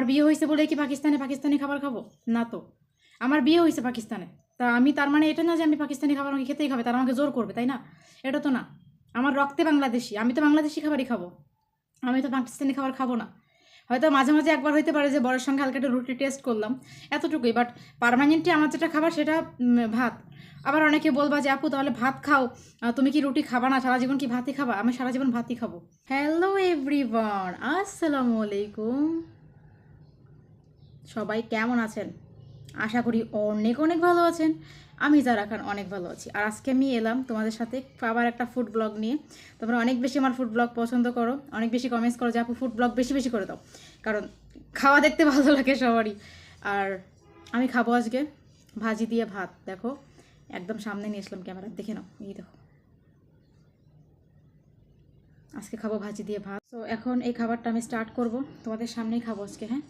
আমার বিয়ে হয়েছে বলে কি পাকিস্তানে পাকিস্তানি খাবার খাব? না তো। আমার বিয়ে হয়েছে পাকিস্তানে। তা আমি তার মানে এটা না যে আমি পাকিস্তানি খাবার আমাকে খেতেই খাবে, তারা আমাকে জোর করবে, তাই না? এটা তো না। আমার রক্তে বাংলাদেশি, আমি তো বাংলাদেশি খাবারই খাব। আমি তো পাকিস্তানি খাবার খাব না। হয়তো মাঝে মাঝে একবার হইতে পারে যে বড়ের সঙ্গে হালকা একটা রুটি টেস্ট করলাম, এতটুকুই। বাট পারমানেন্টলি আমার যেটা খাবার সেটা ভাত। আবার অনেকে বলবা যে, আপু, তাহলে ভাত খাও। তুমি কি রুটি খাবা না? সারা জীবন কি ভাতই খাবা? আমি সারা জীবন ভাতই খাব। হ্যালো এভরিওয়ান আসসালামু আলাইকুম। সবাই কেমন আছেন? আশা করি অনেক অনেক ভালো আছেন। আমি যারা খান অনেক ভালো আছি। আর আজকে আমি এলাম তোমাদের সাথে আবার একটা ফুড ব্লগ নিয়ে। তোমরা অনেক বেশি আমার ফুড ব্লগ পছন্দ করো। অনেক বেশি কমেন্টস করো যে, আপু ফুড ব্লগ বেশি বেশি করে দাও। কারণ খাওয়া দেখতে ভালো লাগে সবারই। আর আমি খাব আজকে ভাজি দিয়ে ভাত। দেখো, একদম সামনে নিয়ে আসলাম ক্যামেরা। দেখে নাও, এই দেখো। আজকে খাব ভাজি দিয়ে ভাত। তো এখন এই খাবারটা আমি স্টার্ট করব। তোমাদের সামনেই খাব আজকে হ্যাঁ?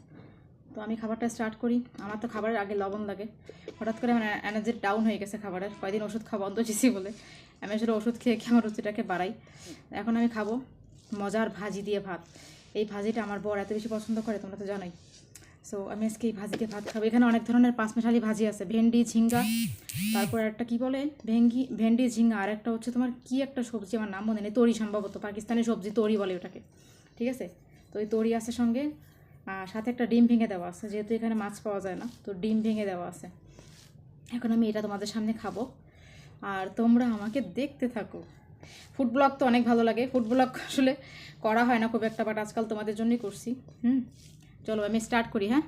তো আমি খাবারটা স্টার্ট করি। আমার তো খাবারের আগে লবণ লাগে। হঠাৎ করে আমার এনার্জি ডাউন হয়ে গেছে খাবারের। কয়েকদিন ওষুধ খাওয়া বন্ধ দিয়েছি বলে। আমি আসলে ওষুধ খেয়ে খেয়ে আমার রুচিটাকে বাড়াই। এখন আমি খাব মজার ভাজি দিয়ে ভাত। এই ভাজিটা আমার বর এত বেশি পছন্দ করে, তোমরা তো জানোই। সো আমি আজকে এই ভাজি দিয়ে ভাত খাব। এখানে অনেক ধরনের পাঁচমেশালি ভাজি আছে। ভেন্ডি, ঝিঙ্গা, তারপর একটা কি বলে? ভেঙ্গি, ভেন্ডি, ঝিঙ্গা, আর একটা হচ্ছে তোমার কি একটা সবজি? আমার নাম মনে নেই। তরি সম্ভবত, পাকিস্তানি সবজি তরি বলে ওটাকে। ঠিক আছে? তো ওই তরি আছে সঙ্গে সাথে একটা ডিম ভেঙে দেওয়া আছে, যেহেতু এখানে মাছ পাওয়া যায় না, তো ডিম ভেঙে দেওয়া আছে। এখন আমি এটা তোমাদের সামনে খাব। আর তোমরা আমাকে দেখতে থাকো। ফুড ব্লগ তো অনেক ভালো লাগে। ফুড ব্লগ আসলে করা হয় না খুব একটা বাট আজকাল তোমাদের জন্যই করছি। হুম, চলো আমি স্টার্ট করি হ্যাঁ?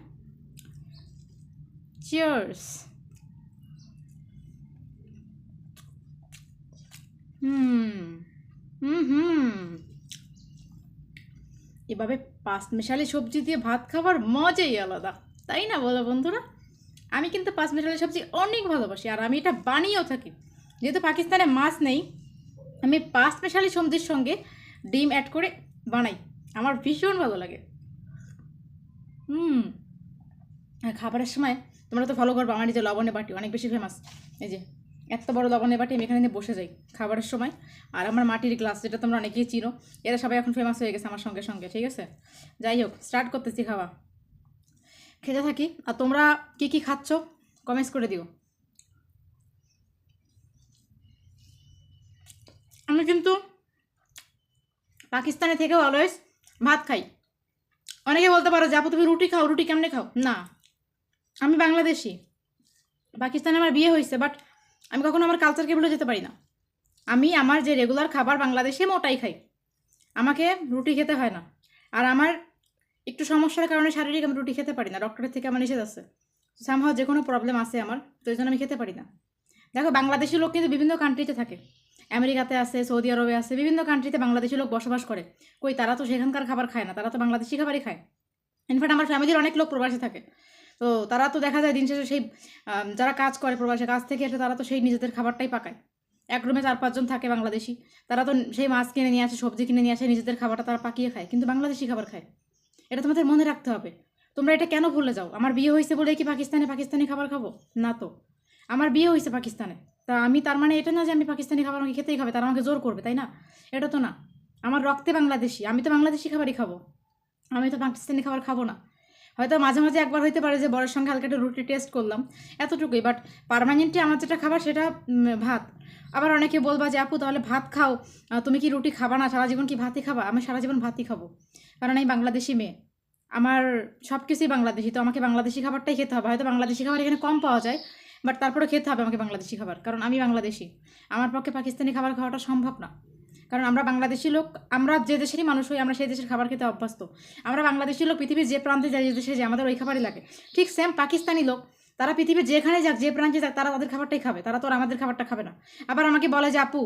চিয়ার্স হুম হুম হুম। এভাবে পাঁচ মেশালি সবজি দিয়ে ভাত খাবার মজাই আলাদা। তাই না বলো বন্ধুরা? আমি কিন্তু পাঁচ মেশালি সবজি অনেক ভালোবাসি আর আমি এটা বানিয়েও থাকি। যেহেতু পাকিস্তানে মাছ নেই, আমি পাঁচ মেশালি সবজির সঙ্গে ডিম অ্যাড করে বানাই। আমার ভীষণ ভালো লাগে। হুম। খাবারের সময় তোমরা তো ফলো করব, আমার যে লবণে বাটি, অনেক বেশি ফেমাস এই যে এত বড় লবণে বাটি আমি এখানে নিয়ে বসে যাই খাবারের সময়। আর আমার মাটির গ্লাস, যেটা তোমরা অনেকেই চিনো, এরা সবাই এখন ফেমাস হয়ে গেছে আমার সঙ্গে সঙ্গে, ঠিক আছে? যাই হোক স্টার্ট করতেছি খাওয়া। খেতে থাকি, আর তোমরা কি কি খাচ্ছ? কমেন্টস করে দিও। আমি কিন্তু পাকিস্তানে থেকেও অলওয়েজ ভাত খাই। অনেকে বলতে পারো যে, আপু, তুমি রুটি খাও, রুটি কেমনে খাও? না। আমি বাংলাদেশি। পাকিস্তানে আমার বিয়ে হয়েছে বাট আমি কখনো আমার কালচারকে ভুলে যেতে পারি না। আমি আমার যে রেগুলার খাবার বাংলাদেশে মোটাই খাই। আমাকে রুটি খেতে হয় না। আর আমার একটু সমস্যার কারণে শারীরিক আমি রুটি খেতে পারি না। ডক্টরের থেকে আমার নিষেধ আছে। সামহাও যে কোনো প্রবলেম আছে আমার, তো এই জন্য আমি খেতে পারি না। দেখো, বাংলাদেশি লোক কিন্তু বিভিন্ন কান্ট্রিতে থাকে। আমেরিকাতে আছে, সৌদি আরবে আছে, বিভিন্ন কান্ট্রিতে বাংলাদেশি লোক বসবাস করে। কই, তারা তো সেখানকার খাবার খায় না, তারা তো বাংলাদেশি খাবারই খায়। ইনফ্যাক্ট আমার ফ্যামিলির অনেক লোক প্রবাসী থাকে। তো তারা তো দেখা যায় দিন শেষে সেই যারা কাজ করে প্রবাসে, কাজ থেকে এসে তারা তো সেই নিজেদের খাবারটাই পাকায়। এক রুমে চার পাঁচজন থাকে বাংলাদেশি, তারা তো সেই মাছ কিনে নিয়ে আসে, সবজি কিনে নিয়ে আসে, নিজেদের খাবারটা তারা পাকিয়ে খায়, কিন্তু বাংলাদেশি খাবার খায়। এটা তোমাদের মনে রাখতে হবে। তোমরা এটা কেন ভুলে যাও? আমার বিয়ে হয়েছে বলে কি পাকিস্তানে পাকিস্তানি খাবার খাব? না তো। আমার বিয়ে হয়েছে পাকিস্তানে। তা আমি তার মানে এটা না যে আমি পাকিস্তানি খাবার আমাকে খেতেই খাবে, তারা আমাকে জোর করবে, তাই না? এটা তো না। আমার রক্তে বাংলাদেশি, আমি তো বাংলাদেশি খাবারই খাব। আমি তো পাকিস্তানি খাবার খাব না। হয়তো মাঝে মাঝে একবার হইতে পারে যে বড়ের সঙ্গে হালকা একটা রুটি টেস্ট করলাম, এতটুকুই। বাট পারমানেন্টলি আমার যেটা খাবার সেটা ভাত। আবার অনেকে বলবা যে, আপু, তাহলে ভাত খাও। তুমি কি রুটি খাবা না? সারা জীবন কি ভাতই খাবা? আমি সারা জীবন ভাতই খাব। কারণ আমি বাংলাদেশি মেয়ে। আমার সব কিছুই বাংলাদেশি, তো আমাকে বাংলাদেশি খাবারটাই খেতে হবে। হয়তো বাংলাদেশি খাবার এখানে কম পাওয়া যায় বাট তারপরে খেতে হবে আমাকে বাংলাদেশি খাবার, কারণ আমি বাংলাদেশি। আমার পক্ষে পাকিস্তানি খাবার খাওয়াটা সম্ভব না। কারণ আমরা বাংলাদেশি লোক, আমরা যে দেশেরই মানুষ হই, আমরা সেই দেশের খাবার খেতে অভ্যস্ত। আমরা বাংলাদেশি লোক, পৃথিবীর যে প্রান্তে যাই, যে দেশে যাই, আমাদের ওই খাবারই লাগে। ঠিক সেম পাকিস্তানি লোক, তারা পৃথিবীর যেখানে যাক, যে প্রান্তে যাক, তারা তাদের খাবারটাই খাবে। তারা তো আর আমাদের খাবারটা খাবে না। আবার আমাকে বলে যে, আপু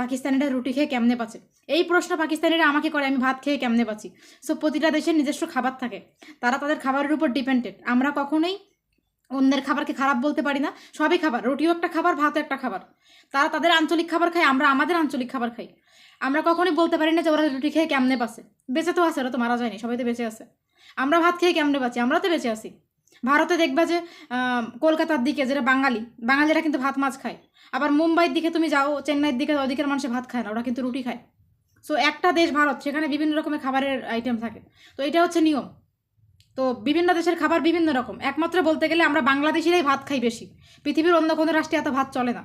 পাকিস্তানিরা রুটি খেয়ে কেমনে পাচ্ছে এই প্রশ্ন পাকিস্তানিরা আমাকে করে, আমি ভাত খেয়ে কেমনে পাচ্ছি সো প্রতিটা দেশের নিজস্ব খাবার থাকে। তারা তাদের খাবারের উপর ডিপেন্ডেড আমরা কখনোই অন্যের খাবারকে খারাপ বলতে পারি না, সবই খাবার, রুটিও একটা খাবার, ভাতও একটা খাবার। তারা তাদের আঞ্চলিক খাবার খায়, আমরা আমাদের আঞ্চলিক খাবার খাই। আমরা কখনোই বলতে পারি না যে ওরা রুটি খেয়ে কেমনে বাঁচে। বেঁচে তো আছে, ওরা তো মারা যায়নি, সবাই তো বেঁচে আছে। আমরা ভাত খেয়ে কেমনে বাঁচি? আমরা তো বেঁচে আছি। ভারতে দেখবা যে কলকাতার দিকে যেটা বাঙালি, বাঙালিরা কিন্তু ভাত মাছ খায়। আবার মুম্বাইয়ের দিকে তুমি যাও, চেন্নাইয়ের দিকে ওদিকের মানুষে ভাত খায় না, ওরা কিন্তু রুটি খায়। সো একটা দেশ ভারত, সেখানে বিভিন্ন রকমের খাবারের আইটেম থাকে। তো এটা হচ্ছে নিয়ম। তো বিভিন্ন দেশের খাবার বিভিন্ন রকম। একমাত্র বলতে গেলে আমরা বাংলাদেশিরাই ভাত খাই বেশি। পৃথিবীর অন্য কোনো রাষ্ট্রে এত ভাত চলে না।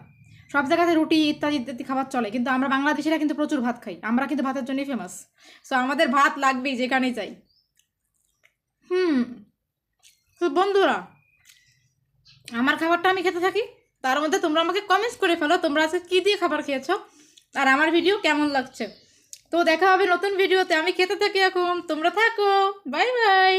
সব জায়গাতে রুটি, ইত্যাদি ইত্যাদি খাবার চলে, কিন্তু আমরা বাংলাদেশিরা কিন্তু প্রচুর ভাত খাই। আমরা কিন্তু ভাতের জন্যই ফেমাস সো আমাদের ভাত লাগবেই যেখানেই যাই। হুম, তো বন্ধুরা, আমার খাবারটা আমি খেতে থাকি। তার মধ্যে তোমরা আমাকে কমেন্টস করে ফেলো, তোমরা আজকে কী দিয়ে খাবার খেয়েছো, আর আমার ভিডিও কেমন লাগছে। তো দেখা হবে নতুন ভিডিওতে আমি খেতে থাকি এখন। তোমরা থাকো। Bye bye